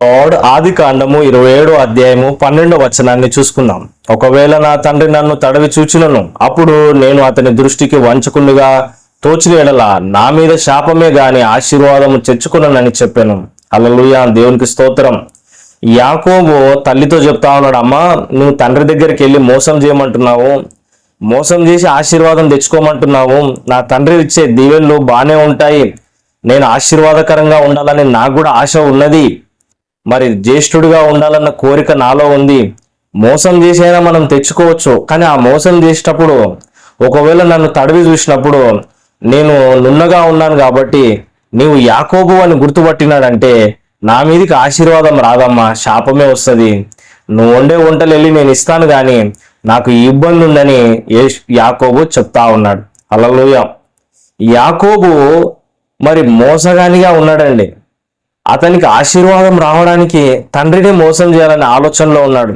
God ఆది కాండము ఇరవై ఏడో అధ్యాయము పన్నెండో వచనాన్ని చూసుకుందాం. ఒకవేళ నా తండ్రి నన్ను తడవి చూచినను అప్పుడు నేను అతని దృష్టికి వంచకుండుగా తోచిన ఎడల నా మీద శాపమే గాని ఆశీర్వాదము తెచ్చుకున్నానని చెప్పాను. అలలుయ దేవునికి స్తోత్రం. యాకోబు తల్లితో చెప్తా ఉన్నాడు అమ్మా నువ్వు తండ్రి దగ్గరికి వెళ్ళి మోసం చేయమంటున్నావు మోసం చేసి ఆశీర్వాదం తెచ్చుకోమంటున్నావు. నా తండ్రి ఇచ్చే దీవెనలు బాగానే ఉంటాయి. నేను ఆశీర్వాదకరంగా ఉండాలని నాకు కూడా ఆశ ఉన్నది. మరి జ్యేష్ఠుడిగా ఉండాలన్న కోరిక నాలో ఉంది. మోసం చేసైనా మనం తెచ్చుకోవచ్చు. కానీ ఆ మోసం చేసేటప్పుడు ఒకవేళ నన్ను తడివి చూసినప్పుడు నేను నున్నగా ఉన్నాను కాబట్టి నీవు యాకోబు అని గుర్తుపట్టినాడంటే నా మీదకి ఆశీర్వాదం రాదమ్మా శాపమే వస్తుంది. నువ్వు వండే వంటలు వెళ్ళి నేను ఇస్తాను కానీ నాకు ఈ ఇబ్బంది ఉందని యాకోబు చెప్తా ఉన్నాడు. అలలోయ యాకోబు మరి మోసగానిగా ఉన్నాడండి. అతనికి ఆశీర్వాదం రావడానికి తండ్రిని మోసం చేయాలనే ఆలోచనలో ఉన్నాడు.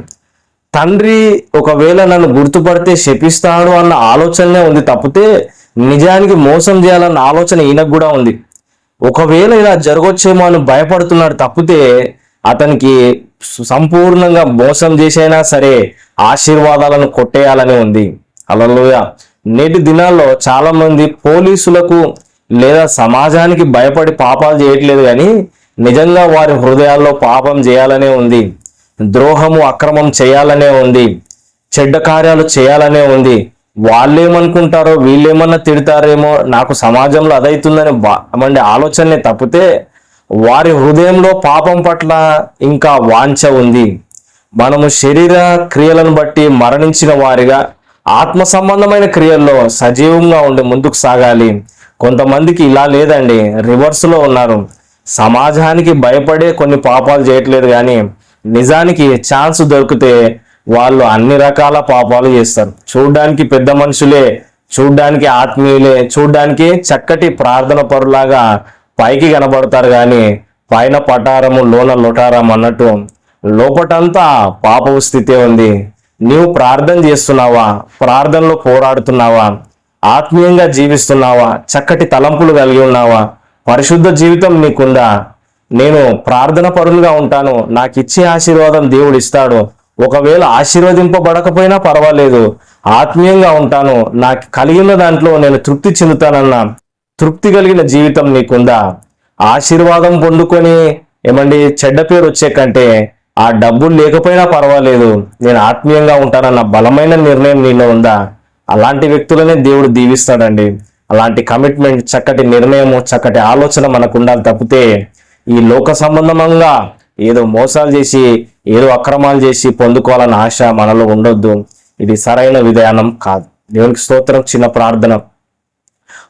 తండ్రి ఒకవేళ నన్ను గుర్తుపడితే శపిస్తాడు అన్న ఆలోచననే ఉంది తప్పితే నిజానికి మోసం చేయాలన్న ఆలోచన ఈయనకు కూడా ఉంది. ఒకవేళ ఇలా జరగొచ్చేమో అని భయపడుతున్నాడు తప్పితే అతనికి సంపూర్ణంగా మోసం చేసైనా సరే ఆశీర్వాదాలను కొట్టేయాలని ఉంది. అలలోయ నేటి దినాల్లో చాలా మంది పోలీసులకు లేదా సమాజానికి భయపడి పాపాలు చేయట్లేదు కానీ నిజంగా వారి హృదయాల్లో పాపం చేయాలనే ఉంది. ద్రోహము అక్రమం చేయాలనే ఉంది. చెడ్డ కార్యాలు చేయాలనే ఉంది. వాళ్ళేమనుకుంటారో వీళ్ళేమన్నా తిడతారేమో నాకు సమాజంలో అదైతుందని బా- మండి ఆలోచనే తప్పితే వారి హృదయంలో పాపం పట్ల ఇంకా వాంఛ ఉంది. మనము శరీర క్రియలను బట్టి మరణించిన వారిగా ఆత్మ సంబంధమైన క్రియల్లో సజీవంగా ఉండి ముందుకు సాగాలి. కొంతమందికి ఇలా లేదండి రివర్స్లో ఉన్నారు. సమాజానికి భయపడే కొన్ని పాపాలు చేయట్లేదు కానీ నిజానికి ఛాన్స్ దొరికితే వాళ్ళు అన్ని రకాల పాపాలు చేస్తారు. చూడ్డానికి పెద్ద మనుషులే చూడ్డానికి ఆత్మీయులే చూడ్డానికి చక్కటి ప్రార్థన పరులాగా పైకి కనబడతారు కానీ పైన పటారము లోన లొటారం అన్నట్టు లోపటంతా పాపపు స్థితే ఉంది. నీవు ప్రార్థన చేస్తున్నావా? ప్రార్థనలో పోరాడుతున్నావా? ఆత్మీయంగా జీవిస్తున్నావా? చక్కటి తలంపులు కలిగి ఉన్నావా? పరిశుద్ధ జీవితం నీకుందా? నేను ప్రార్థన పరులుగా ఉంటాను. నాకు ఇచ్చే ఆశీర్వాదం దేవుడు ఇస్తాడు. ఒకవేళ ఆశీర్వదింపబడకపోయినా పర్వాలేదు. ఆత్మీయంగా ఉంటాను. నాకు కలిగిన దాంట్లో నేను తృప్తి చెందుతానన్న. తృప్తి కలిగిన జీవితం నీకుందా? ఆశీర్వాదం పొందుకొని ఏమండి చెడ్డ పేరు వచ్చే కంటే ఆ డబ్బులు లేకపోయినా పర్వాలేదు. నేను ఆత్మీయంగా ఉంటానన్న బలమైన నిర్ణయం నీలో ఉందా? అలాంటి వ్యక్తులనే దేవుడు దీవిస్తాడండి. అలాంటి కమిట్మెంట్ చక్కటి నిర్ణయము చక్కటి ఆలోచన మనకు ఉండాలి తప్పితే ఈ లోక సంబంధంగా ఏదో మోసాలు చేసి ఏదో అక్రమాలు చేసి పొందుకోవాలన్న ఆశ మనలో ఉండొద్దు. ఇది సరైన విధానం కాదు. దేవునికి స్తోత్రం చిన్న ప్రార్థన.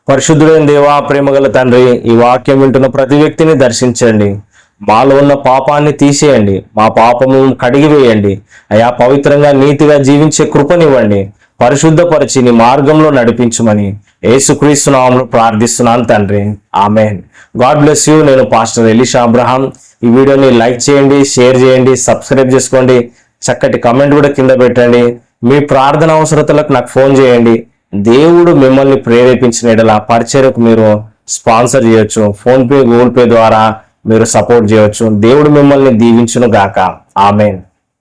పరిశుద్ధుడైన దేవా ప్రేమగల తండ్రి ఈ వాక్యం వింటున్న ప్రతి వ్యక్తిని దర్శించండి. మాలో ఉన్న పాపాన్ని తీసేయండి. మా పాపము కడిగివేయండి. అయా పవిత్రంగా నీతిగా జీవించే కృపనివ్వండి. పరిశుద్ధపరిచి నీ మార్గంలో నడిపించమని యేసుక్రీస్తు ప్రార్థిస్తున్నాను తండ్రి. ఆమెన్. God bless you. నేను పాస్టర్ ఎలిషా అబ్రహాం. ఈ వీడియోని లైక్ చేయండి షేర్ చేయండి సబ్స్క్రైబ్ చేసుకోండి. చక్కటి కమెంట్ కూడా కింద పెట్టండి. మీ ప్రార్థన అవసరతలకు నాకు ఫోన్ చేయండి. దేవుడు మిమ్మల్ని ప్రేరేపించిన ఎడల పరిచర్యకు మీరు స్పాన్సర్ చేయొచ్చు. ఫోన్ పే గూగుల్ పే ద్వారా మీరు సపోర్ట్ చేయొచ్చు. దేవుడు మిమ్మల్ని దీవించును గాక. ఆమెన్.